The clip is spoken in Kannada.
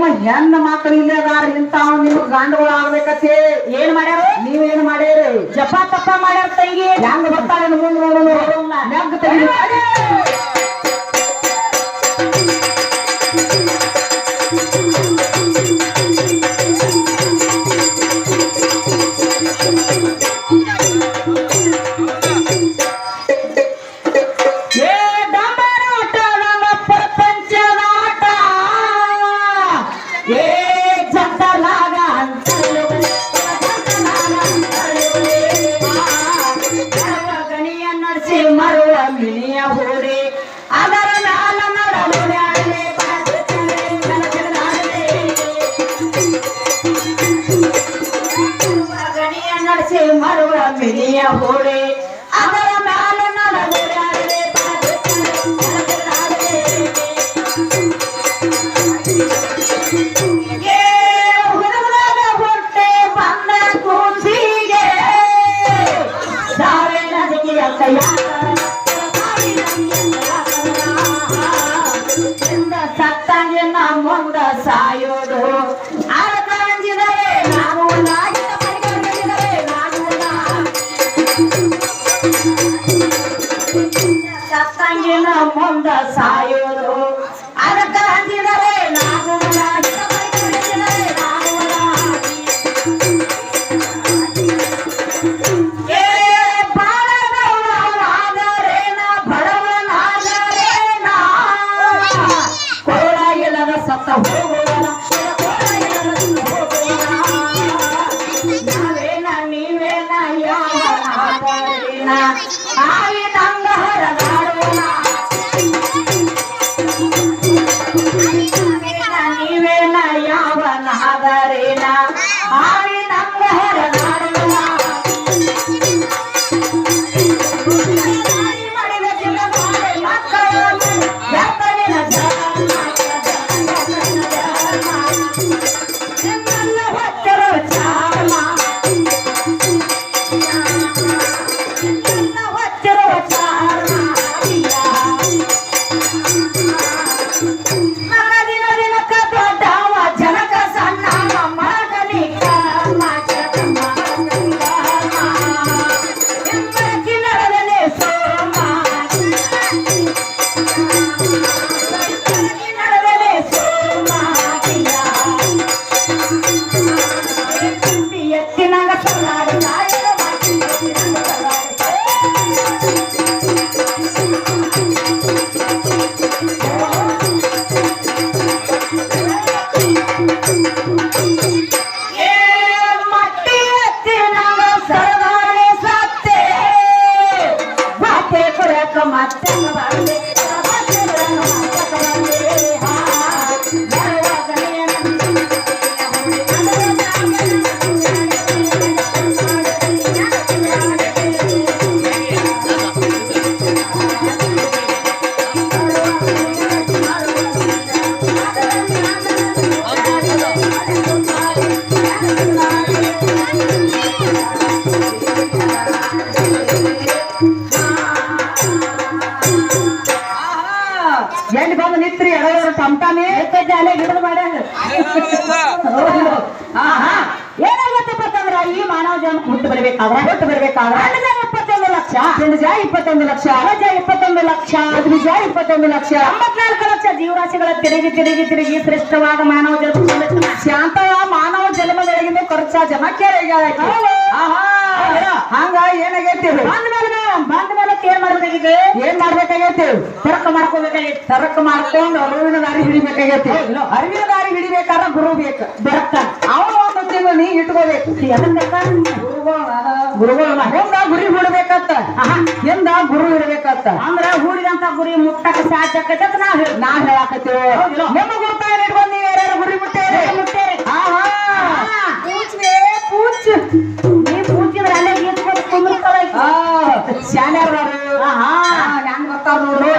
ನಿಮ್ಮ ಹೆಣ್ಣ ಮಕ್ಕಳು ಇಲ್ಲೇ ಅದಾರ ಇಂತಾವ್ ನೀವು ಗಂಡುಗಳು ಆಗ್ಬೇಕತ್ತೆ. ಏನ್ ಮಾಡ್ಯಾರ? ನೀವೇನ್ ಮಾಡ್ಯಾರ? ಜಪಾ ತಪ್ಪ ಮಾಡ್ಯಾರ ತಂಗಿ? ಹೆಂಗ್ ಬರ್ತಾರ ನಮ್ಮ ನದಿಗೆಯ ಕೈಯಿಂದ ಸತ್ತಂಗೆ ನಮ್ಮೊಂದ ಸಾಯೋದು ನಮ್ಮೊಂದ ಸಾಯೋದು ಅದಕ್ಕೆ ಅಂಜಿದರೆ ನಾವು ನಾಗಿನ ಪರಿಗಣಿಸಿದರೆ ನಾವು ಏ ಬಾಳದವನಾದರೇನ ಬಡವನಾದರೇನ ಕೋಳ ಇಲ್ಲದ ಸತ್ತ ಹೋಗುವನ ಕೋಳ ಇಲ್ಲದ ಸತ್ತ ಹೋಗುವನ. ನಾವೇನ ನೀವೇನ ಯಾವನಾದರೇನ ಯಾವನಾದರೇನ ಆವಿದಂಗ até mais. ಎಲ್ಲಿ ಬಂದು ನಿತ್ರಿ? ಎಡವರು ಟಮ್ಟಾಮಿ ಜಾಲೆ ಹಿಡಿದು ಮಾಡ್ಯಾರ ಆಹಾ. ಏನಾಗತ್ತಪ್ಪಂದ್ರ ಈ ಮಾನವ ಜನ್ಮ ಹುಟ್ಟು ಬರ್ಬೇಕಾದ್ರ? ಹುಟ್ಟು ಬರ್ಬೇಕಾದ್ರ? ಇಪ್ಪತ್ತೊಂದು ಲಕ್ಷ. ನಿಜ ಇಪ್ಪತ್ತೊಂದು ಲಕ್ಷ? ಅರಜ ಇಪ್ಪತ್ತೊಂದು ಲಕ್ಷ. ನಿಜ ಇಪ್ಪತ್ತೊಂದು ಲಕ್ಷ? ಎಂಬತ್ನಾಲ್ಕು ಲಕ್ಷ ಜೀವರಾಶಿಗಳ ತಿರುಗಿ ತಿರುಗಿ ತಿರುಗಿ ಶ್ರೇಷ್ಠವಾದ ಮಾನವ ಜನ್ಮ ಶಾಂತ ಮಾನವ ಜನ್ಮದೊಳಗಿನ ಖರ್ಚ ಜಮಕ್ಕೆ ಆಹಾ. ಹಂಗ ಏನಾಗೈತಿ ಬಂದ ಮೇಲೆ ಬಂದ ಮೇಲೆ ಏನ್ ಮಾಡ್ಬೇಕಾಗಿದೆ ಏನ್ ಮಾಡ್ಬೇಕಾಗೈತಿ? ತರಕ ಮಾಡ್ಕೋಬೇಕಾಗಿತ್ತು ತರಕ ಮಾಡ್ಕೊಂಡು ಅರಿವಿನ ದಾರಿ ಹಿಡಿಬೇಕಾಗೈತಿ. ಅರಿವಿನ ದಾರಿ ಹಿಡಿಬೇಕಾರ ಗುರು ಬೇಕು. ಬರ್ತಾನ ಅವನು ಒಂದು ತಿಂಗಳು ನೀ ಇಟ್ಕೋಬೇಕು. ಎದಕ್ಕ ಗುರುಗಳ ಹೆಂಗ ಗುರಿ ಹುಡ್ಬೇಕತ್ತ ಎಂದ ಹಿಂದ ಗುರು ಇರ್ಬೇಕತ್ತ ಅಂದ್ರ ಹೂಡಿದಂತ ಗುರಿ ಮುಟ್ಟಕ ಸಾಧ್ಯ ಆಕೈತೆ ನಾ ಹೇಳಾಕತ್ತೀವಿ. ಗುರುತ ಶಾನ್ಯಾರು ನಾನು ಬರ್ತಾರ ನೋಡು.